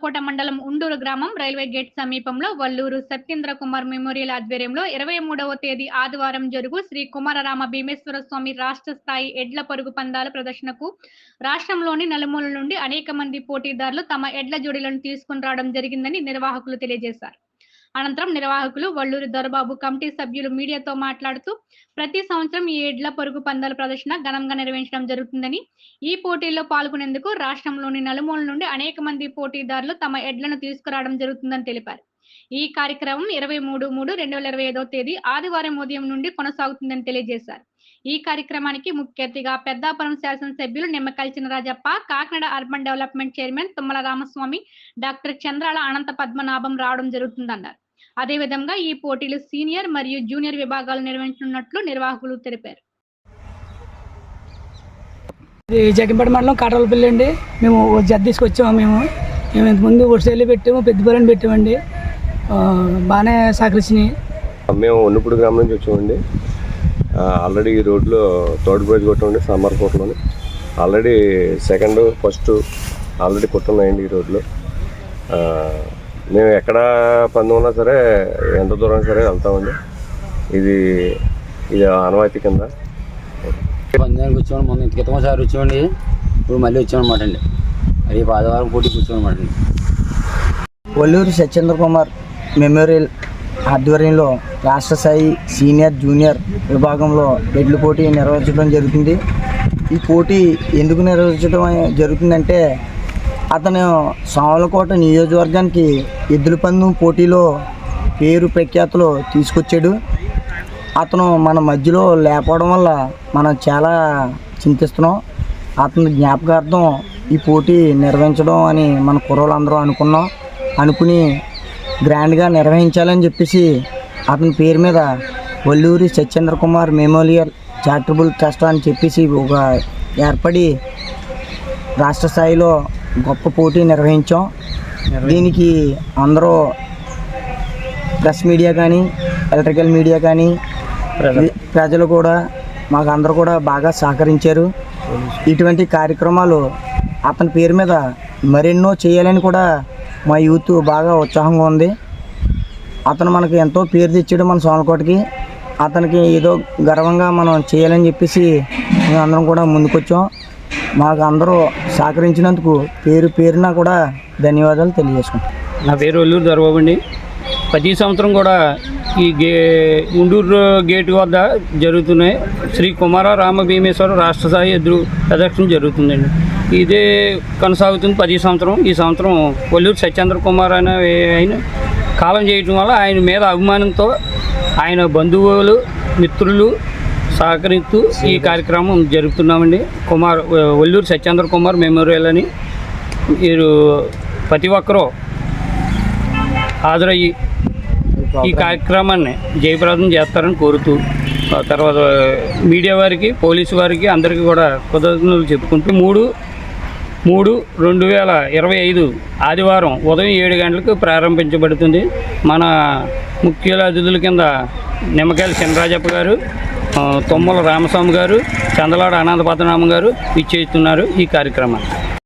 సామర్లకోట మండలం ఉండూరు గ్రామం railway gate సమీపంలో వల్లూరు సత్యేంద్ర కుమార్ మెమోరియల్ ఆధ్వర్యంలో ఇరవై మూడవ తేదీ ఆదివారం జరుగు శ్రీ కుమారరామ భీమేశ్వర స్వామి రాష్ట్ర స్థాయి ఎడ్ల పరుగు పందాల ప్రదర్శనకు రాష్ట్రంలోని నలుమూల నుండి అనేక మంది పోటీదారులు తమ ఎడ్ల జోడీలను తీసుకుని రావడం జరిగిందని నిర్వాహకులు తెలియజేశారు. అనంతరం నిర్వాహకులు వల్లూరి దొరబాబు కమిటీ సభ్యులు మీడియాతో మాట్లాడుతూ ప్రతి సంవత్సరం ఈ ఎడ్ల పరుగు పందాల ప్రదర్శన ఘనంగా నిర్వహించడం జరుగుతుందని ఈ పోటీల్లో పాల్గొనేందుకు రాష్ట్రంలోని నలుమూల నుండి అనేక మంది పోటీదారులు తమ ఎడ్లను తీసుకురావడం జరుగుతుందని తెలిపారు. ఈ కార్యక్రమం ఇరవై మూడు మూడు రెండు వేల ఇరవై ఐదో తేదీ ఆదివారం ఉదయం నుండి కొనసాగుతుందని తెలియజేశారు. ఈ కార్యక్రమానికి ముఖ్య అతిథిగా పెద్దాపురం శాసనసభ్యులు Nimmakayala Chinarajappa Kakinada urban development chairman Tummala Ramaswamy doctor Chandrala Ananta Padmanabham రావడం జరుగుతుందన్నారు. అదేవిధంగా ఈ పోటీలు సీనియర్ మరియు జూనియర్ విభాగాలు నిర్వహించనున్నట్లు నిర్వాహకులు తెలిపారు. ఇది జగ్గంపేట మండలం కాటలపల్లి అండి. మేము జత తీసుకొచ్చాము మేము. మేము ఇంతకుముందు ఒడిసేళ్ళు పెట్టాము పెద్దపల్లిని పెట్టామండి. ఆ, బాగానే సహకరించినాయి. మేము ఉన్నప్పుడు గ్రామం నుంచి వచ్చామండి. ఆల్రెడీ ఈ రోడ్లో థర్డ్ బ్రిడ్జ్ కొట్టండి సమ్మర్కోటలోని ఆల్రెడీ సెకండ్ ఫస్ట్ ఆల్రెడీ కొట్టున్నాయండి ఈ రోడ్లో. ఆ, మేము ఎక్కడ పందెం ఉన్నా సరే ఎంత దూరం సరే వెళ్తామండి. ఇది ఇది ఆనవాయితీ కింద. పందానికి వచ్చాము మొన్న ఇంత క్రితం సారి వచ్చామండి. ఇప్పుడు మళ్ళీ వచ్చామన్నమాట అండి. రేపు ఆదివారం పోటీకి వచ్చామన్నమాట అండి. వల్లూరు సత్యేంద్ర కుమార్ మెమోరియల్ ఆధ్వర్యంలో రాష్ట్ర స్థాయి సీనియర్ జూనియర్ విభాగంలో ఎడ్ల పోటీ నిర్వహించడం జరుగుతుంది. ఈ పోటీ ఎందుకు నిర్వహించడం జరుగుతుందంటే అతను సామలకోట నియోజకవర్గానికి ఎద్దుల పందెం పోటీలో పేరు ప్రఖ్యాతులు తీసుకొచ్చాడు. అతను మన మధ్యలో లేకపోవడం వల్ల మనం చాలా చింతిస్తున్నాం. అతని జ్ఞాపకార్థం ఈ పోటీ నిర్వహించడం అని మన కుర్రోళ్ళందరూ అనుకున్నాం. అనుకుని గ్రాండ్గా నిర్వహించాలని చెప్పేసి అతని పేరు మీద Valluri Satyendra Kumar memorial charitable trust అని చెప్పేసి ఒక ఏర్పడి రాష్ట్ర స్థాయిలో గొప్ప పోటీ నిర్వహించాం. దీనికి అందరూ ప్రెస్ మీడియా కానీ ఎలక్ట్రికల్ మీడియా కానీ ప్రజలు. కూడా మాకు అందరూ కూడా బాగా సహకరించారు. ఇటువంటి కార్యక్రమాలు అతని పేరు మీద మరెన్నో చేయాలని కూడా మా యూత్ బాగా ఉత్సాహంగా ఉంది. అతను మనకి ఎంతో పేరు తెచ్చాడు మన సోమలకోటకి అతనికి ఏదో గర్వంగా మనం చేయాలని చెప్పేసి మేము అందరం కూడా ముందుకొచ్చాం. మాకు అందరూ సహకరించినందుకు పేరు పేరున కూడా ధన్యవాదాలు తెలియజేసుకుంటాం నా పేరు ఒల్లూరు దొరబాబు అండి. ప్రతి సంవత్సరం కూడా ఈ గే ఉండూరు గేట్ వద్ద జరుగుతున్నాయి. శ్రీ కుమార రామ భీమేశ్వర రాష్ట్ర స్థాయి ఎదురు ప్రదర్శన జరుగుతుందండి. ఇదే కొనసాగుతుంది ప్రతి సంవత్సరం. ఈ సంవత్సరం ఒల్లూరు సత్యేంద్ర కుమార్ అనే ఆయన కాలం చేయటం వల్ల ఆయన మీద అభిమానంతో ఆయన బంధువులు మిత్రులు సహకరిస్తూ ఈ కార్యక్రమం జరుపుతున్నామండి. కుమార్ ఒల్లూరు సత్యేంద్ర కుమార్ మెమోరియల్ అని మీరు ప్రతి ఒక్కరూ హాజరయ్యి ఈ కార్యక్రమాన్ని జయప్రదం చేస్తారని కోరుతూ తర్వాత మీడియా వారికి పోలీసు వారికి అందరికీ కూడా కృతజ్ఞతలు చెప్పుకుంటూ మూడు మూడు రెండు వేల ఇరవై ఐదు ఆదివారం ఉదయం ఏడు గంటలకు ప్రారంభించబడుతుంది. మన ముఖ్య అతిథుల కింద నిమ్మకాయల చినరాజప్ప గారు తొమ్మల తుమ్మల రామస్వామి గారు చందలాడ అనంత గారు ఇచ్చేస్తున్నారు ఈ కార్యక్రమాన్ని